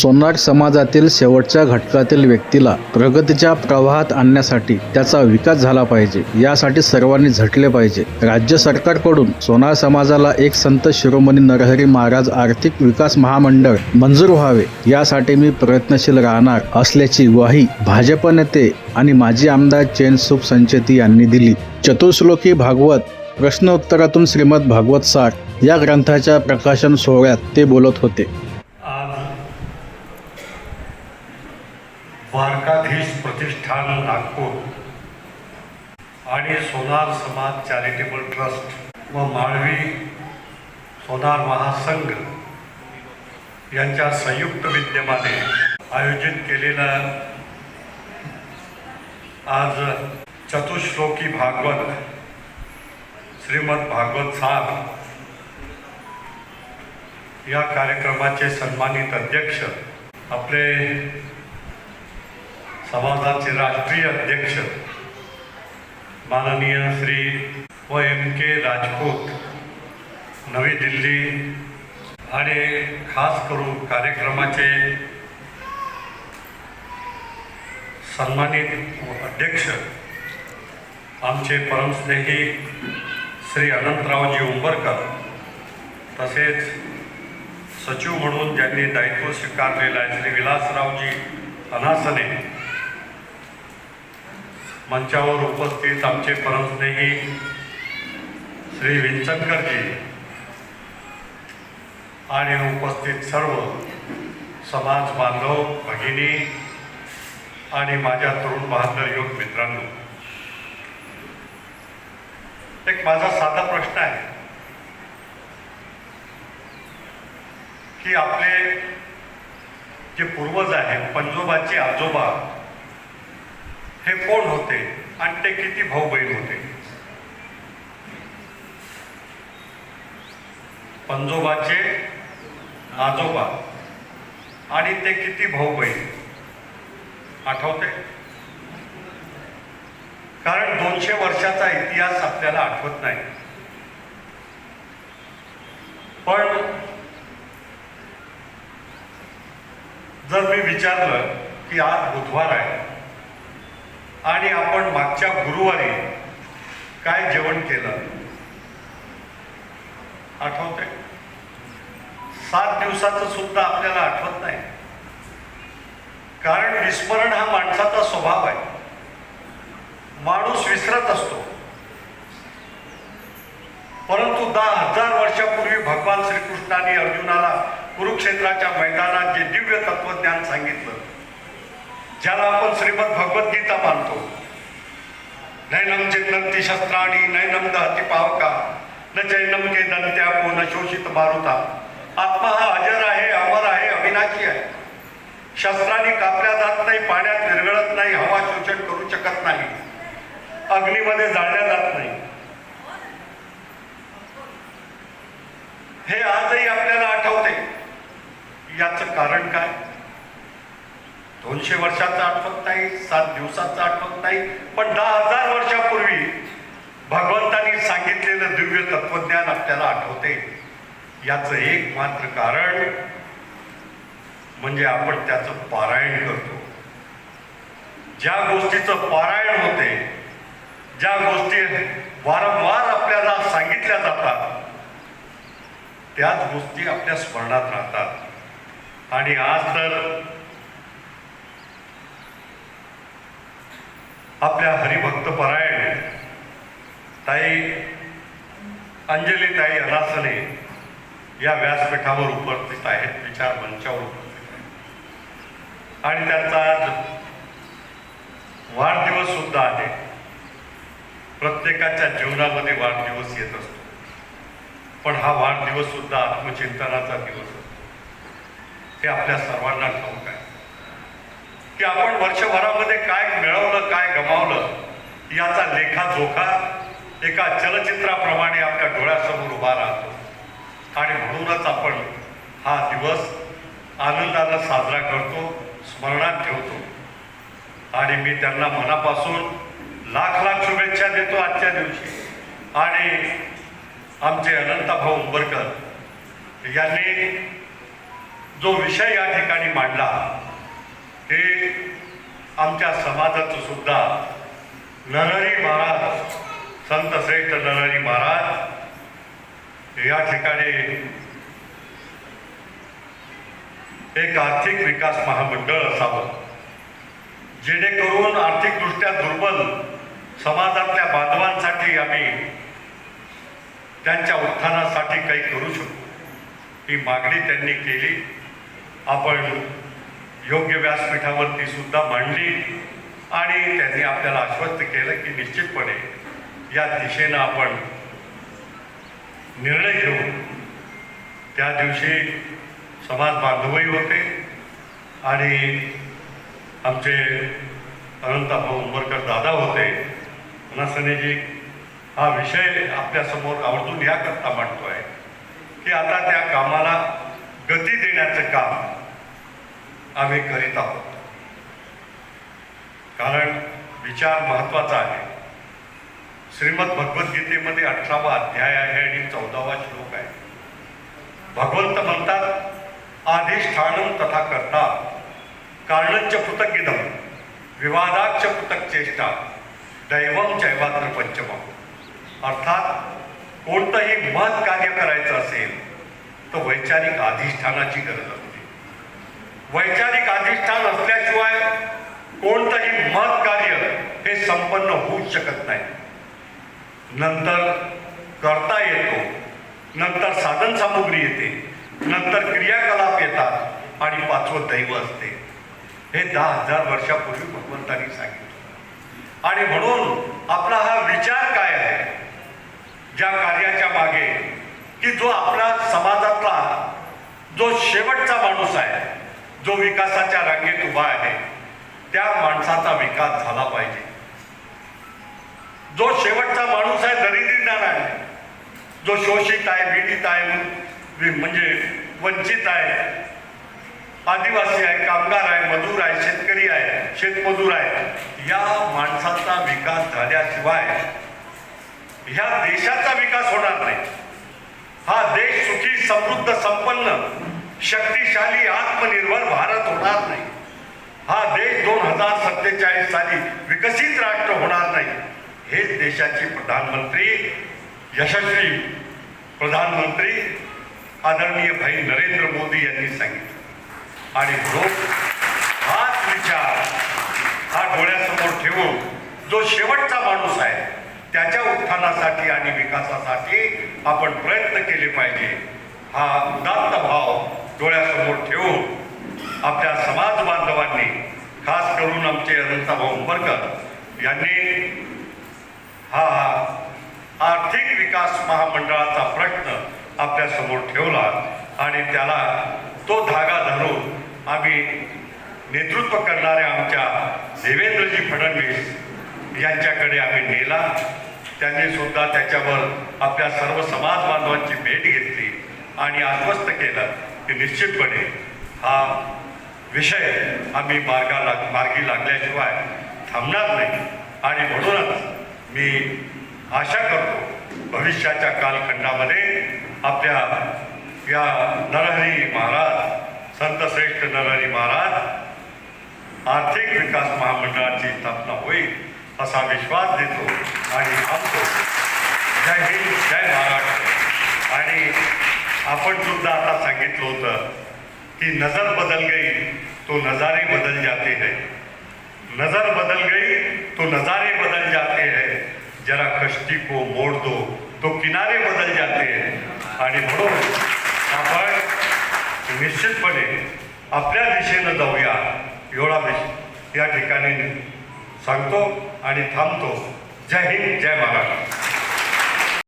सोनार समाजातील शेवटच्या घटकातील व्यक्तीला प्रगतीच्या प्रवाहात आणण्यासाठी त्याचा विकास झाला पाहिजे यासाठी सर्वांनी झटले पाहिजे. राज्य सरकारकडून सोनार समाजाला एक संत शिरोमणी नरहरी महाराज आर्थिक विकास महामंडळ मंजूर व्हावे यासाठी मी प्रयत्नशील राहणार असल्याची ग्वाही भाजप नेते आणि माजी आमदार चैनसुख संचेती यांनी दिली. चतुश्लोकी भागवत प्रश्न उत्तरातून श्रीमद भागवत सार या ग्रंथाच्या प्रकाशन सोहळ्यात ते बोलत होते. आणि सोनार समाज चॅरिटेबल ट्रस्ट व माळवी सोनार महासंघ यांच्या संयुक्त विद्यमाने आयोजित केलेला आज चतुश्लोकी भागवत श्रीमद भागवत सार या कार्यक्रमाचे सन्मानित अध्यक्ष आपले समाजाचे राष्ट्रीय अध्यक्ष माननीय श्री व एम के राजपूत नवी दिल्ली आणि खास करून कार्यक्रमाचे सन्मानित अध्यक्ष आमचे परमस्नेही श्री अनंतरावजी उंबरकर तसेच सचिव म्हणून ज्यांनी दायित्व स्वीकारलेलं आहे श्री विलासरावजी अनासने मंचावर उपस्थित आमचे परमस्नेही श्री विंचनकरजी आणि उपस्थित सर्व समाज बांधव भगिनी आणि माझ्या तरुण बहादर योग मित्रांनो. एक माझा साधा प्रश्न आहे की आपले जे पूर्वज आहेत पंजोबाचे आजोबा हे कोण होते आणि ते किती भाऊ बहीण होते? पंजोबाचे आजोबा आणि ते किती भाऊ बहीण आठवते? कारण दोनशे वर्षाचा इतिहास आपल्याला आठवत नाही. पण जर मी विचारलं की आज बुधवार आहे आणि आपण मागच्या गुरुवारी काय जेवण केलं? आठवते सात दिवसाचं सुद्धा आपल्याला आठवत नाही. कारण विस्मरण हा माणसाचा स्वभाव आहे. माणूस विसरत असतो. परंतु दहा हजार वर्षापूर्वी भगवान श्रीकृष्णाने अर्जुनाला कुरुक्षेत्राच्या मैदानात जे दिव्य तत्वज्ञान सांगितलं ज्याला आपण श्रीमद भगवद्गीता मानतो. नैनम चिन्नंती शस्त्राणी नैनम दहती पावका न जैनम के दंत्यापो न शोषित मारुता. आत्मा हा अजर आहे अमर आहे अविनाशी आहे. शस्त्राने कापल्या जात नाही पाण्यात विरघळत नाही हवा शोषण करू शकत नाही. अग्नीमध्ये जाळल्या जात नाही. हे आजही आपल्याला आठवते. याचं कारण काय? दोनशे वर्षाचं आठवत नाही सात दिवसाचं आठवत नाही पण दहा हजार वर्षापूर्वी भगवंतांनी सांगितलेलं दिव्य तत्वज्ञान आपल्याला आठवते. याचं एक मात्र कारण म्हणजे आपण त्याचं पारायण करतो. ज्या गोष्टीचं पारायण होते ज्या गोष्टी वारंवार आपल्याला सांगितल्या जातात त्याच गोष्टी आपल्या स्मरणात राहतात. आणि आज तर आपल्या हरिभक्त परायण. ताई अंजली ताई अनासने या व्यासपीठावर उपस्थित आहेत विचार मंचावर उपस्थित आहेत. आणि त्यांचा आज वाढदिवस सुद्धा आहे. प्रत्येकाच्या जीवनामध्ये वाढदिवस येत असतो. पण हा वाढदिवस सुद्धा आत्मचिंतनाचा दिवस असतो. हे आपल्या सर्वांना ठाऊक आहे. की आपण वर्षभरामध्ये काय मिळवलं काय गमावलं याचा लेखाजोखा एका चलचित्राप्रमाणे आपल्या डोळ्यासमोर उभा राहतो. आणि म्हणूनच आपण हा दिवस आनंदानं साजरा करतो स्मरणात ठेवतो. आणि मी त्यांना मनापासून लाख लाख शुभेच्छा देतो आजच्या दिवशी. आणि आमचे अनंताभाऊ उंबरकर यांनी जो विषय या ठिकाणी मांडला हे आमच्या समाजाचं सुद्धा नरहरी महाराज संत श्रेष्ठ नरहरी महाराज या ठिकाणी एक आर्थिक विकास महामंडळ असावं जेणेकरून आर्थिकदृष्ट्या दुर्बल समाजातल्या बांधवांसाठी आम्ही त्यांच्या उत्थानासाठी काही करू शकतो ही मागणी त्यांनी केली. आपण योग्य व्यासपीठावरती सुद्धा मांडली आणि त्यांनी आपल्याला आश्वस्त केलं की निश्चितपणे या दिशेनं आपण निर्णय घेऊ त्या दिवशी समाज बांधवही होते आणि आमचे अनंतभाऊ उंबरकर दादा होते. नसनेजी हा विषय आपल्यासमोर आवर्जून याकरता आहे की आता त्या कामाला गती देण्याचं काम आम्ही करीत आहोत. कारण विचार महत्त्वाचा आहे. श्रीमद भगवद्गीतेमध्ये अठरावा अध्याय आहे आणि चौदावा श्लोक आहे. भगवंत म्हणतात आधिष्ठानम तथा करता कारणच पुतक इदम विवादाक्ष पुतक चेष्टा दैवम चैवात्र पंचमम अर्थात कोणतंही मत कार्य करायचं असेल तर वैचारिक अधिष्ठानाची गरज असते. वैचारिक अधिष्ठान असल्याशिवाय कोणतंही मत कार्य हे संपन्न होऊच शकत नाही. नंतर करता येतो नंतर साधन सामुग्री येते नंतर क्रियाकलाप येतात आणि पाचवं दैव असते. हे दहा हजार वर्षापूर्वी भगवंतांनी सांगितलं. आणि म्हणून आपला हा विचार काय आहे? ज्या कार्याच्या मागे की जो आपला समाजातला जो शेवटचा माणूस आहे जो विकासाच्या रांगेत उभा आहे त्या माणसाचा विकास झाला पाहिजे. जो शेवटचा माणूस आहे दरिद्रीदार आहे. जो शोषित आहे पीडित आहे म्हणजे वंचित आहे. आदिवासी आहे कामगार आहे मजूर आहे शेतकरी आहे शेतमजूर आहे या माणसाचा विकास झाल्याशिवाय ह्या देशाचा विकास होणार नाही. हा देश सुखी समृद्ध संपन्न शक्तिशाली आत्मनिर्भर भारत होणार नाही. हा देश दोन हजार सत्तेचाळीस साली विकसित राष्ट्र होणार नाही. हेच देशाचे प्रधानमंत्री यशस्वी प्रधानमंत्री आदरणीय भाई नरेंद्र मोदी यांनी सांगितलं. आणि लोक हाच विचार हा डोळ्यासमोर ठेवून जो शेवटचा माणूस आहे त्याच्या उत्थानासाठी आणि विकासासाठी आपण प्रयत्न केले पाहिजे. हा उदात्त भाव डोळ्यासमोर ठेवून आपल्या समाज बांधवांनी खास करून आमचे अनंतभाऊ उंबरकर यांनी हा आर्थिक विकास महामंडळाचा प्रश्न आपल्यासमोर ठेवला आणि त्याला तो धागा धरून आम्ही नेतृत्व करणाऱ्या आमच्या देवेंद्रजी फडणवीस यांच्याकडे आम्ही नेला. त्यांनी सुद्धा त्याच्यावर आपल्या सर्व समाज बांधवांची भेट घेतली आणि आश्वस्त केलं. की निश्चितपणे हा विषय आम्ही मार्गाला मार्गी लागल्याशिवाय थांबणार नाही. आणि म्हणूनच मी आशा करतो भविष्याच्या कालखंडामध्ये आपल्या या नरहरी महाराज संतश्रेष्ठ नरहरी महाराज आर्थिक विकास महामंडळाची स्थापना होईल असा विश्वास देतो आणि थांबतो. जय हिंद जय महाराष्ट्र. आणि आपण सुद्धा आता सांगितलं होतं की नजर बदल गई तो नजारे बदल जाते हैं। नजर बदल गई तो नजारे बदल जाते हैं। जरा कश्ती को मोड़ दो तो किनारे बदल जाते हैं। आणि म्हणून आपण निश्चितपणे आपल्या दिशेनं जाऊया एवढा विष या ठिकाणी सांगतो आणि थांबतो. जय हिंद जय महाराष्ट्र.